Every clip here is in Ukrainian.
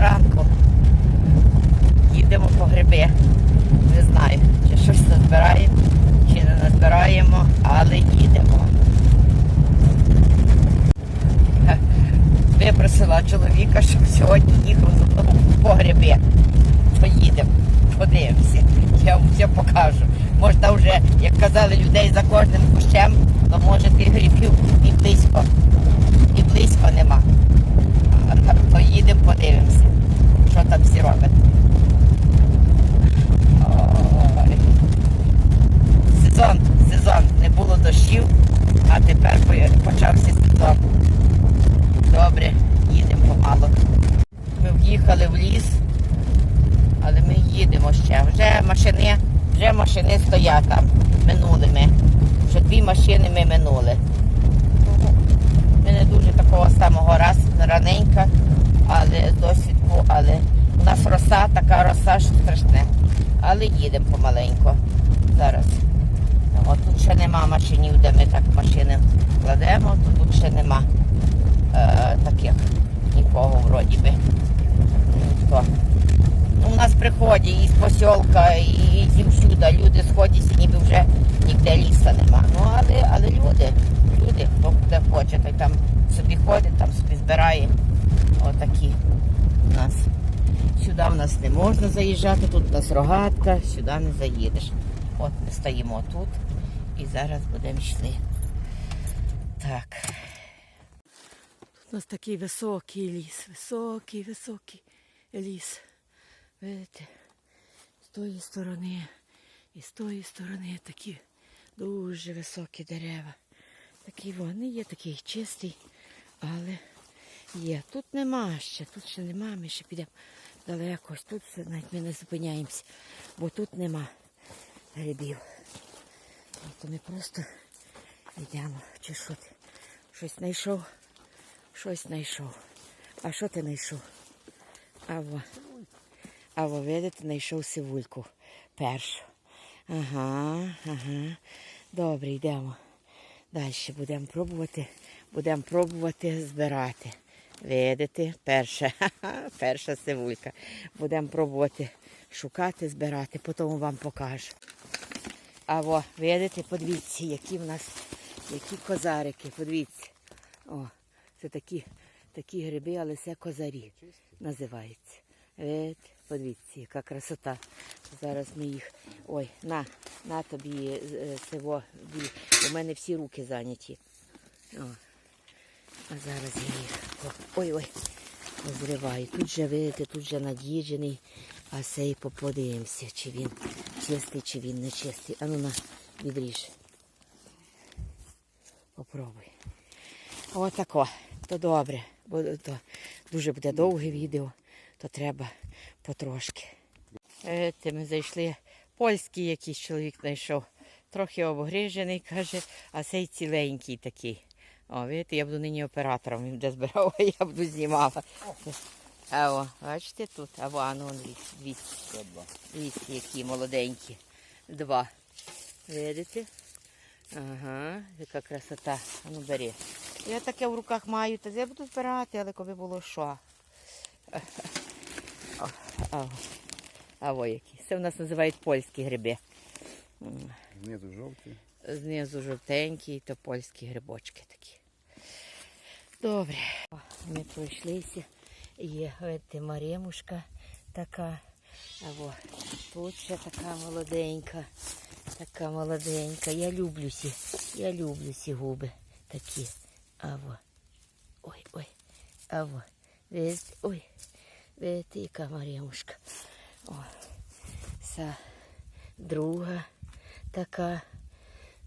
ранку. Їдемо по гриби. Не знаю, чи щось назбираємо, чи не назбираємо, але їдемо. Випросила чоловіка, щоб сьогодні їхав за мною по гриби. Поїдемо, подивимося. Я вам все покажу. Може, там вже, як казали, людей за кожним кущем, то може тих грибів і близько, і близько нема. Поїдемо, подивимося, що там всі роблять. Сезон, сезон. Не було дощів, а тепер почався сезон. Добре, їдемо помалу. Ми в'їхали в ліс, але ми їдемо ще. Вже машини, вже машини стоять там. Минули ми. Вже дві машини ми минули. Ми не дуже такого самого раз раненька, але досвідку, але у нас роса, така роса, що страшне. Але їдемо помаленьку. Зараз. От тут ще нема машинів, де ми так машини кладемо, тут ще нема е, таких нікого вроді би. Ніхто. Ну, у нас приходять із посілка, і зі всюди. Люди сходяться, ніби вже ніде ліса нема. Ну, але, але люди, люди, хто хоче, той там собі ходить, там собі збирає. Отакі у нас. Сюди в нас не можна заїжджати, тут у нас рогатка, сюди не заїдеш. От ми стоїмо тут і зараз будемо йшли. Так. Тут у нас такий високий ліс, високий, високий ліс. Видите, з тої сторони і з тої сторони такі дуже високі дерева. Такі вони є, такий чистий, але є. Тут нема ще, тут ще нема, ми ще підемо далеко. Тут навіть ми не зупиняємося, бо тут нема грибів. То ми просто йдемо. Чи що ти? Щось знайшов? Щось знайшов. А що ти знайшов? Ава. А ви видите, знайшов сивульку першу. Ага, ага. Добре, йдемо. Далі будемо пробувати. Будемо пробувати збирати. Видите, перша, перша сивулька. Будемо пробувати шукати, збирати, потім вам покажу. А во, видите, подивіться, які в нас, які козарики, подивіться. О, це такі, такі гриби, але це козарі називаються. Видите, подивіться, яка красота. Зараз ми їх. Ой, на, на тобі е, цього. дві. У мене всі руки зайняті. О. А зараз я їх. Ой-ой. Розриваю. Тут же, видите, тут же надіжений. А цей поподивимося, чи він чистий, чи він не чистий. А ну на, відріж. Попробуй. Отако. То добре. Бо то дуже буде довге відео, то треба потрошки. Е, ми зайшли. Польський якийсь чоловік знайшов. Трохи обгрижений, каже, а цей ціленький такий. О, видите, я буду нині оператором, він де збирав, а я буду знімала. А о, бачите тут, а ну, двісті, двісті, які молоденькі. Два. Видите? Ага, яка красота. А ну бери. Я таке в руках маю, то я буду збирати, але коли було що. А, а во які. Це в нас називають польські гриби. Знизу жовті. Знизу жовтенькі, то польські грибочки такі. Добре. Ми пройшлися. Є видите, маремушка така. А во, тут ще така молоденька. Така молоденька. Я люблю сі. Я люблю сі губи такі. А во. Ой, ой. А во. Видите, ой. Видите, яка маремушка. О. Це друга така.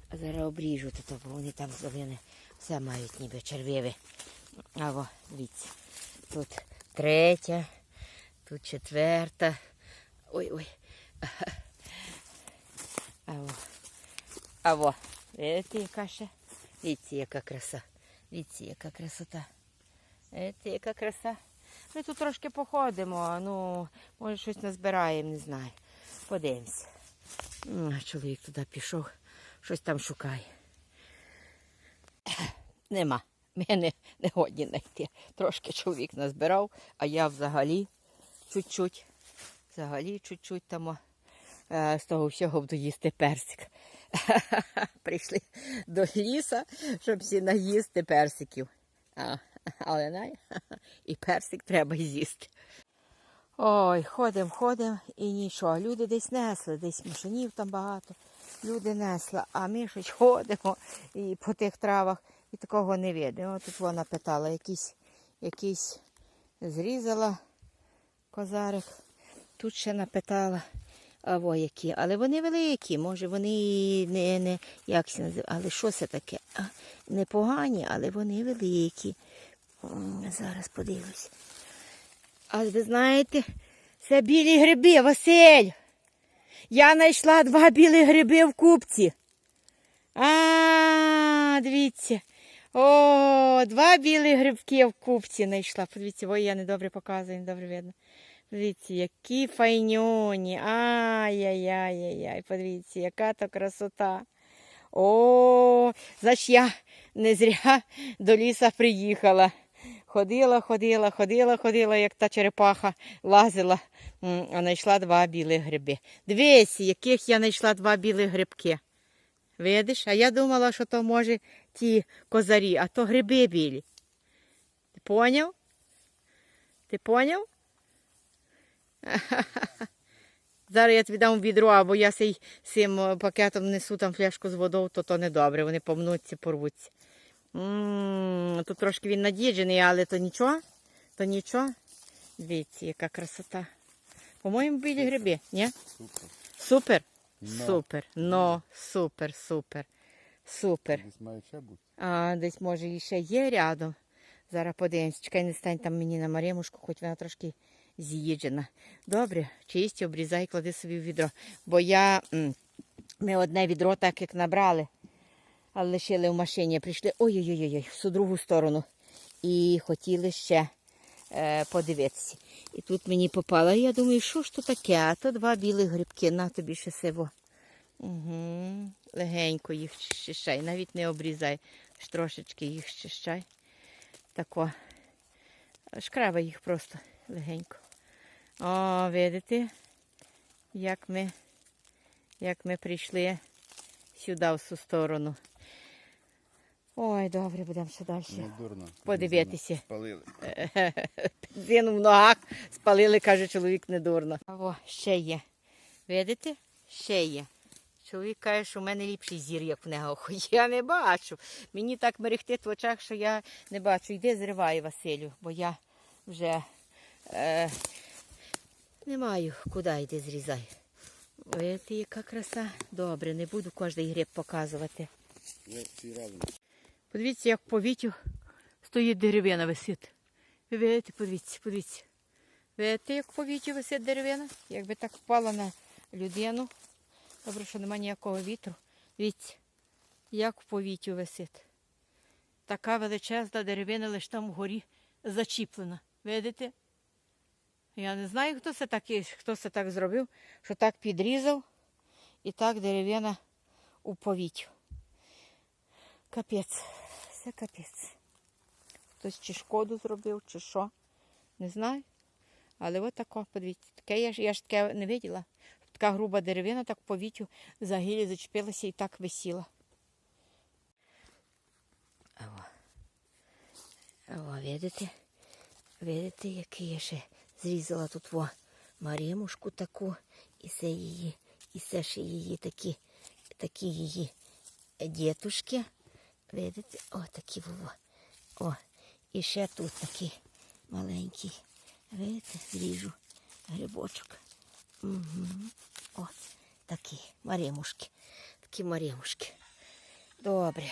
А зараз обріжу тут, бо вони там зелені все мають ніби червиві. А во, дивіться. Тут третя, тут четверта. Ой-ой. А во. А во. Видите, яка ще? Дивіться, яка краса. Дивіться, яка красота. Видите, яка краса. Ми тут трошки походимо, ну, може щось назбираємо, не знаю. Подивимося. Чоловік туди пішов, щось там шукає. Нема. Ми не, не годні знайти. Трошки чоловік назбирав, а я взагалі чуть-чуть. Взагалі чуть-чуть там е, з того всього буду їсти персик. Прийшли до ліса, щоб всі наїсти персиків. А, але най, і персик треба з'їсти. Ой, ходимо, ходимо і нічого. Люди десь несли, десь машинів там багато. Люди несли, а ми щось ходимо і по тих травах і такого не видно. Тут вона питала, якийсь, якийсь зрізала козарик. Тут ще напитала. А во які. Але вони великі, може вони не, не як це називають, але що це таке? Непогані, але вони великі. Зараз подивлюсь. А ви знаєте, це білі гриби, Василь. Я знайшла два білі гриби в купці. А, дивіться. О, два білі грибки в купці знайшла. Подивіться, ой, я недобре показую, недобре видно. Подивіться, які файньоні. Ай-яй-яй-яй. Подивіться, яка то красота. О, значить я не зря до ліса приїхала. Ходила, ходила, ходила, ходила, як та черепаха лазила, а знайшла два білі гриби. Дивись, яких я знайшла два білі грибки. Видиш? А я думала, що то може ті козарі, а то гриби білі. Ти поняв? Ти поняв? Зараз я тобі дам відро, або я цей цим е, пакетом несу там фляжку з водою, то то не добре, вони помнуться, порвуться. М, Тут трошки він надіджений, але то нічого, то нічого. Дивіться, яка красота. По-моєму, білі гриби, ні? Супер. Супер? Но. Супер. Но, супер, супер. Супер. Десь має ще бути. А десь може і ще є рядом. Зараз подивимось. Чекай, не стань там мені на маремушку, хоч вона трошки з'їджена. Добре, чисть, обрізай, клади собі в відро. Бо я ми одне відро так як набрали, але лишили в машині. Прийшли ой-ой-ой, в цю другу сторону. І хотіли ще е, подивитися. І тут мені попало. Я думаю, що ж то таке? А то два білі грибки, на тобі ще сиво. Угу. Легенько їх щищай, навіть не обрізай, трошечки їх щищай. Тако. Шкрабай їх просто легенько. О, видите, як ми, як ми прийшли сюди, в цю сторону. Ой, добре, будемо ще далі. Дурно. Подивитися. Спалили. Бензину в ногах спалили, каже чоловік недурно. О, ще є. Видите? Ще є. Чоловік каже, що в мене ліпший зір, як в нього. Я не бачу. Мені так мерехтить в очах, що я не бачу. Йди зривай, Василю, бо я вже е, не маю куди йди зрізай. Видите, яка краса. Добре, не буду кожний гриб показувати. Подивіться, як по вітю стоїть деревина висить. Ви видите, подивіться, подивіться. Видите, як по вітю висить деревина? Якби так впала на людину. Добре, що немає ніякого вітру. Дивіться, як в повітрю висить. Така величезна деревина лише там вгорі зачіплена. Видите? Я не знаю, хто це так, хто це так зробив, що так підрізав і так деревина у повітрю. Капець, це капець. Хтось чи шкоду зробив, чи що. Не знаю. Але от тако, подивіться, таке я ж, я ж таке не виділа. Така груба деревина, так по вітю за гілі зачепилася і так висіла. Аво. Аво, видите? Видите, який я ще зрізала тут во маримушку таку, і це її, і це ще її такі, такі її дітушки. Видите? О, такі во. О, і ще тут такий маленький. Видите, зріжу грибочок. Угу. О, такі маремушки. Такі маремушки. Добре.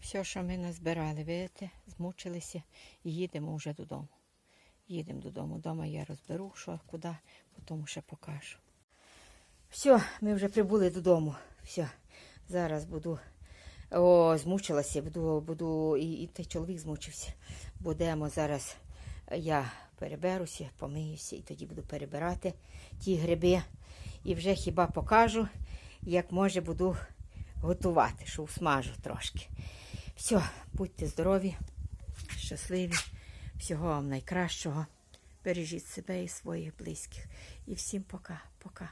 Все, що ми назбирали, видите, змучилися і їдемо вже додому. Їдемо додому. Дома я розберу, що куди, потім ще покажу. Все, ми вже прибули додому. Все, зараз буду. О, змучилася, буду, буду, і, і той чоловік змучився. Будемо зараз. Я переберуся, помиюся і тоді буду перебирати ті гриби. І вже хіба покажу, як може буду готувати, що усмажу трошки. Все, будьте здорові, щасливі, всього вам найкращого. Бережіть себе і своїх близьких. І всім пока, пока.